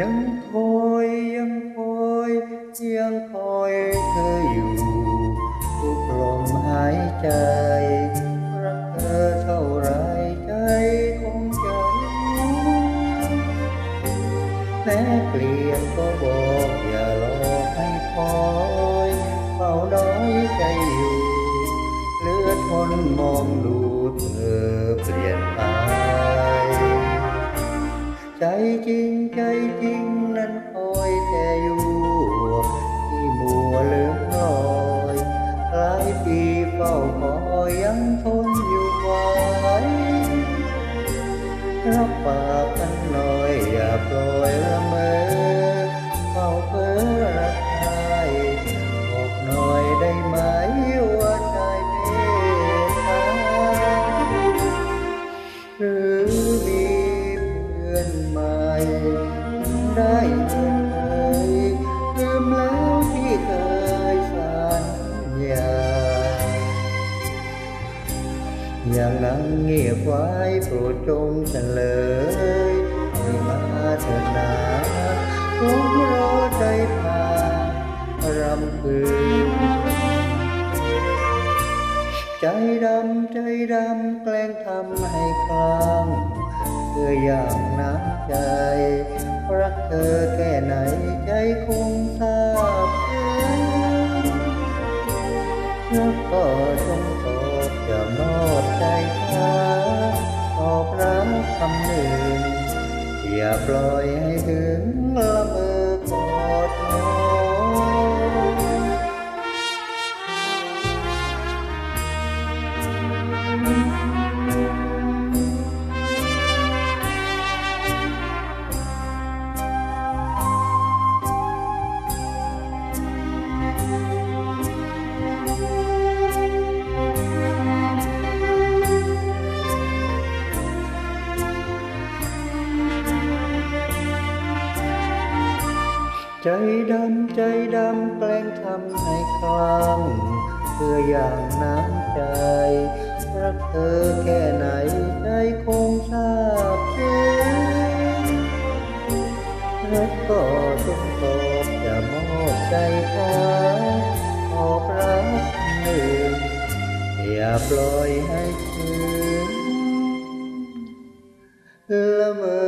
ยังคอยยังคอยยังคอยเธออยู่ทุกลมหายใจรักเธอเท่าไรใจคงจะรู้แม้เปลี่ยนก็บอกอย่ารอให้คอยเฝ้าน้อยใจอยู่เหลือทนมองดูเธอเปลี่ยนไปใจจริง รับปากกันหน่อยอย่าปล่อยละเมอเฝ้าเพ้อรักใครบอกหน่อยได้ไหมว่าใจเมตตาหรือมีเพื่อนใหม่ อย่างนั้นเงียบไว้โปรดจงเฉลยให้มาเถิดนาผมรอใจพารำพึงใจดำใจดำแกล้งทำให้คลั่งเพื่ออย่างน้ำใจรักเธอแค่ไหนใจคงทราบซึ้งรักก็จงตอบจะมอบ ใจเธอออบรักคำหนึ่งอย่าปล่อยให้ถึงลอ ใจดำใจดำแกล้งทำให้คลังเพื่ออย่างน้ำใจ รักเธอแค่ไหนใจคงทราบซึ้งรักก็จงตอบอย่ามอบใจเธอตอบรักหนึ่งอย่าปล่อยให้ถึงละเมอ